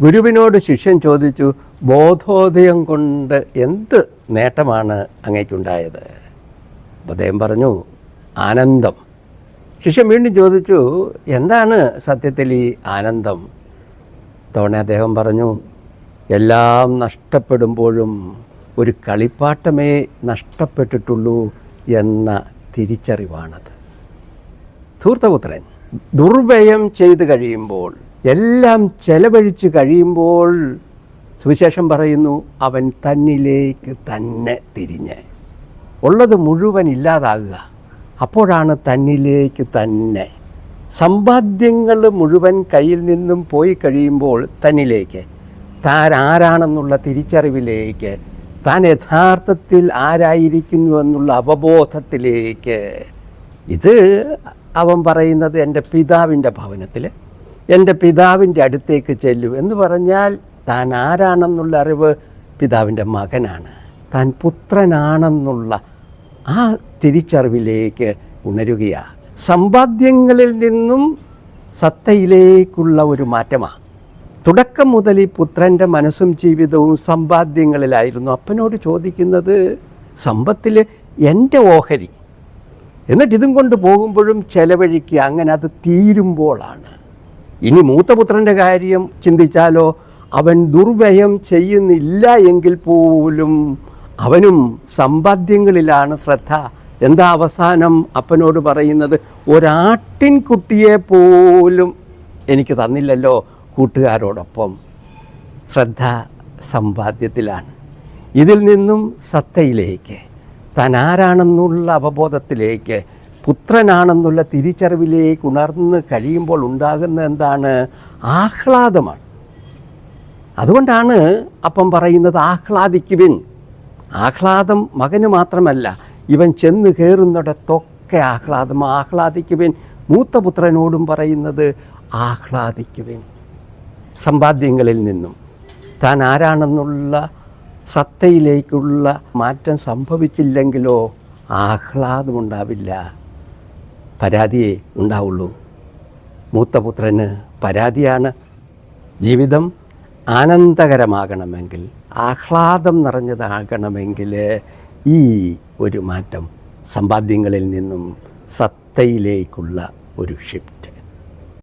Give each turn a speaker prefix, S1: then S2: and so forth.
S1: ഗുരുവിനോട് ശിഷ്യൻ ചോദിച്ചു ബോധോദയം കൊണ്ട് എന്ത് നേട്ടമാണ് അങ്ങേക്കുണ്ടായത്? അദ്ദേഹം പറഞ്ഞു ആനന്ദം. ശിഷ്യൻ വീണ്ടും ചോദിച്ചു എന്താണ് സത്യത്തിൽ ഈ ആനന്ദം? തവണ അദ്ദേഹം പറഞ്ഞു എല്ലാം നഷ്ടപ്പെടുമ്പോഴും ഒരു കളിപ്പാട്ടമേ നഷ്ടപ്പെട്ടിട്ടുള്ളൂ എന്ന തിരിച്ചറിവാണത്. ധൂർത്തപുത്രൻ ദുർവ്യയം ചെയ്ത് കഴിയുമ്പോൾ എല്ലാം ചെലവഴിച്ച് കഴിയുമ്പോൾ സുവിശേഷം പറയുന്നു അവൻ തന്നിലേക്ക് തന്നെ തിരിഞ്ഞ്. ഉള്ളത് മുഴുവൻ ഇല്ലാതാകുക. അപ്പോഴാണ് തന്നിലേക്ക് തന്നെ. സമ്പാദ്യങ്ങൾ മുഴുവൻ കയ്യിൽ നിന്നും പോയി കഴിയുമ്പോൾ തന്നിലേക്ക്. താൻ ആരാണെന്നുള്ള തിരിച്ചറിവിലേക്ക്. താൻ യഥാർത്ഥത്തിൽ ആരായിരിക്കുന്നു എന്നുള്ള അവബോധത്തിലേക്ക്. ഇത് അവൻ പറയുന്നത് എന്റെ പിതാവിന്റെ ഭവനത്തിൽ. എന്റെ പിതാവിന്റെ അടുത്തേക്ക് ചെല്ലും എന്ന് പറഞ്ഞാൽ താൻ ആരാണെന്നുള്ള അറിവ് പിതാവിന്റെ മകനാണ്. താൻ പുത്രനാണെന്നുള്ള ആ തിരിച്ചറിവിലേക്ക് ഉണരുകയാണ് സമ്പാദ്യങ്ങളിൽ നിന്നും സത്തയിലേക്കുള്ള ഒരു മാറ്റമാണ് തുടക്കം മുതൽ ഈ പുത്രന്റെ മനസ്സും ജീവിതവും സമ്പാദ്യങ്ങളിലായിരുന്നു. അപ്പനോട് ചോദിക്കുന്നത് സമ്പത്തിൽ എന്റെ ഓഹരി. എന്നിട്ട് ഇതും കൊണ്ട് പോകുമ്പോഴും ചെലവഴിക്കുക അങ്ങനെ അത് തീരുമ്പോഴാണ്. ഇനി മൂത്തപുത്രന്റെ കാര്യം ചിന്തിച്ചാലോ? അവൻ ദുർവ്യയം ചെയ്യുന്നില്ല എങ്കിൽ പോലും അവനും സമ്പാദ്യങ്ങളിലാണ് ശ്രദ്ധ. എന്താ അവസാനം അപ്പനോട് പറയുന്നത്? ഒരാട്ടിൻകുട്ടിയെ പോലും എനിക്ക് തന്നില്ലല്ലോ കൂട്ടുകാരോടൊപ്പം. ശ്രദ്ധ സമ്പാദ്യത്തിലാണ്. ഇതിൽ നിന്നും സത്തയിലേക്ക് താൻ ആരാണെന്നുള്ള അവബോധത്തിലേക്ക് പുത്രനാണെന്നുള്ള തിരിച്ചറിവിലേക്ക് ഉണർന്ന് കഴിയുമ്പോൾ ഉണ്ടാകുന്ന എന്താണ്? ആഹ്ലാദമാണ്. അതുകൊണ്ടാണ് അപ്പം പറയുന്നത് ആഹ്ലാദിക്കുവിൻ ആഹ്ലാദം മകന് മാത്രമല്ല ഇവൻ ചെന്ന് കയറുന്നിടത്തൊക്കെ ആഹ്ലാദം. ആഹ്ലാദിക്കുവിൻ മൂത്തപുത്രനോടും പറയുന്നത് ആഹ്ലാദിക്കുവിൻ സമ്പാദ്യങ്ങളിൽ നിന്നും. താൻ ആരാണെന്നുള്ള സത്തയിലേക്കുള്ള മാറ്റം സംഭവിച്ചില്ലെങ്കിലോ ആഹ്ലാദമുണ്ടാവില്ല. പരാതിയേ ഉണ്ടാവുള്ളൂ. മൂത്തപുത്രന് പരാതിയാണ്. ജീവിതം ആനന്ദകരമാകണമെങ്കിൽ ആഹ്ലാദം നിറഞ്ഞതാകണമെങ്കിൽ ഈ ഒരു മാറ്റം സമ്പാദ്യങ്ങളിൽ നിന്നും സത്തയിലേക്കുള്ള ഒരു ഷിഫ്റ്റ്